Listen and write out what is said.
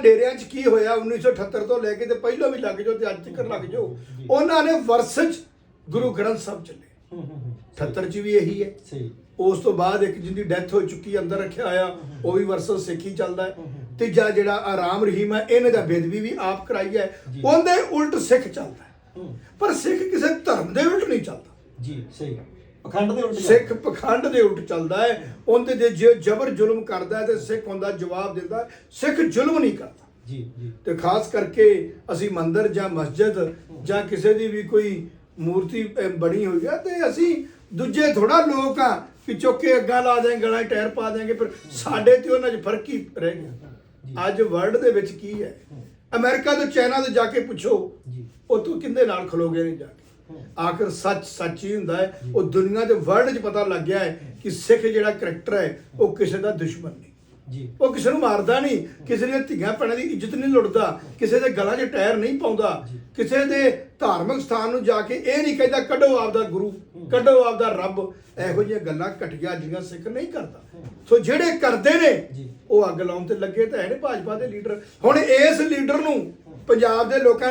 ਡੇਰਿਆਂ 'ਚ ਕੀ ਹੋਇਆ? 1978 ਤੋਂ ਲੈ ਕੇ ਤੇ ਪਹਿਲਾਂ ਵੀ ਲੱਗ ਜਾਓ ਤੇ ਅੱਜ ਤੱਕ ਲੱਗ ਜਾਓ। ਉਹਨਾਂ ਨੇ ਵਰਸਜ ਗੁਰੂ ਗ੍ਰੰਥ ਸਾਹਿਬ ਚੱਲੇ। ਹੂੰ ਹੂੰ ਹੂੰ। 78 ਚ ਵੀ ਇਹੀ ਹੈ। ਸਹੀ। ਉਸ ਤੋਂ ਬਾਅਦ ਇੱਕ ਜਿੰਦੀ ਡੈਥ ਹੋ ਚੁੱਕੀ ਅੰਦਰ ਰੱਖਿਆ ਹੋਇਆ ਉਹ ਵੀ ਵਰਸਸ ਸਿੱਖੀ ਚੱਲਦਾ ਹੈ। ਤੀਜਾ ਜਿਹੜਾ ਆਰਾਮ ਰਹੀਮ ਹੈ ਇਹਨੇ ਦਾ ਬੇਦਬੀ ਵੀ ਆਪ ਕਰਾਈ ਹੈ। ਉਹਦੇ ਉਲਟ ਸਿੱਖ ਚੱਲਦਾ ਪਰ ਸਿੱਖ ਕਿਸੇ ਧਰਮ ਦੇ ਉਲਟ ਨਹੀਂ ਚੱਲਦਾ। ਜੀ ਸਹੀ। ਪਖੰਡ ਦੇ ਉਲਟ ਸਿੱਖ ਪਖੰਡ ਦੇ ਉਲਟ ਚੱਲਦਾ ਹੈ। ਉਹਦੇ ਜੇ ਜੇ ਜ਼ਬਰ ਜ਼ੁਲਮ ਕਰਦਾ ਹੈ ਤੇ ਸਿੱਖ ਉਹਦਾ ਜਵਾਬ ਦਿੰਦਾ। ਸਿੱਖ ਜ਼ੁਲਮ ਨਹੀਂ ਕਰਦਾ। ਜੀ ਜੀ। ਤੇ ਖਾਸ ਕਰਕੇ ਅਸੀਂ ਮੰਦਿਰ ਜਾਂ ਮਸਜਿਦ ਜਾਂ ਕਿਸੇ ਦੀ ਵੀ ਕੋਈ ਮੂਰਤੀ ਬਣੀ ਹੋਈ ਹੈ ਤੇ ਅਸੀਂ ਦੂਜੇ ਥੋੜਾ ਲੋਕ ਆ ਕਿ ਚੁੱਕ ਅੱਗਾ ਲਾ ਦੇਂ ਗਲਾਂ 'ਚ ਟਾਇਰ ਪਾ ਦੇਂਗੇ ਪਰ ਸਾਡੇ ਤੇ ਉਹਨਾਂ 'ਚ ਫ਼ਰਕ ਹੀ ਰਹਿ। ਗਿਆ। ਅੱਜ ਵਰਲਡ ਦੇ ਵਿੱਚ ਕੀ ਹੈ? ਅਮਰੀਕਾ ਤੋਂ ਚਾਈਨਾ ਤੋਂ ਜਾ ਕੇ ਪੁੱਛੋ ਜੀ। ਉਹ ਤੂੰ ਕਿੰਦੇ ਨਾਲ ਖਲੋਗੇ ਨਹੀਂ ਜਾ ਕੇ। ਆਖਰ ਸੱਚ ਸੱਚ ਹੀ ਹੁੰਦਾ ਹੈ। ਉਹ ਦੁਨੀਆ ਦੇ ਵਰਲਡ 'ਚ ਪਤਾ ਲੱਗ ਗਿਆ ਹੈ ਕਿ ਸਿੱਖ ਜਿਹੜਾ ਕਰੈਕਟਰ ਹੈ ਉਹ ਕਿਸੇ ਦਾ ਦੁਸ਼ਮਣ ਨਹੀਂ। ਜੀ। ਉਹ ਕਿਸੇ ਨੂੰ ਮਾਰਦਾ ਨਹੀਂ। ਕਿਸੇ ਦੀਆਂ ਧੀਆਂ ਭੈਣਾਂ ਦੀ ਇੱਜ਼ਤ ਨਹੀਂ ਲੁੱਟਦਾ। ਕਿਸੇ ਦੇ ਗਲਾਂ 'ਚ ਟਾਇਰ ਨਹੀਂ ਪਾਉਂਦਾ। ਕਿਸੇ ਦੇ ਧਾਰਮਿਕ ਸਥਾਨ ਨੂੰ ਜਾ ਕੇ ਇਹ ਨਹੀਂ ਕਹਿੰਦਾ ਕੱਢੋ ਆਪਦਾ ਗੁਰੂ ਕੱਢੋ ਆਪਦਾ ਰੱਬ। ਇਹੋ ਜਿਹੀਆਂ ਗੱਲਾਂ ਘਟੀਆਂ ਜਿਹੀਆਂ ਸਿੱਖ ਨਹੀਂ ਕਰਦਾ। ਸੋ ਜਿਹੜੇ ਕਰਦੇ ਨੇ। ਉਹ ਅੱਗ ਲਾਉਣ ਤੇ ਲੱਗੇ ਤਾਂ ਹੈ ਨੇ ਭਾਜਪਾ ਦੇ ਲੀਡਰ ਹੁਣ ਇਸ ਲੀਡਰ ਨੂੰ ਪੰਜਾਬ ਦੇ ਲੋਕਾਂ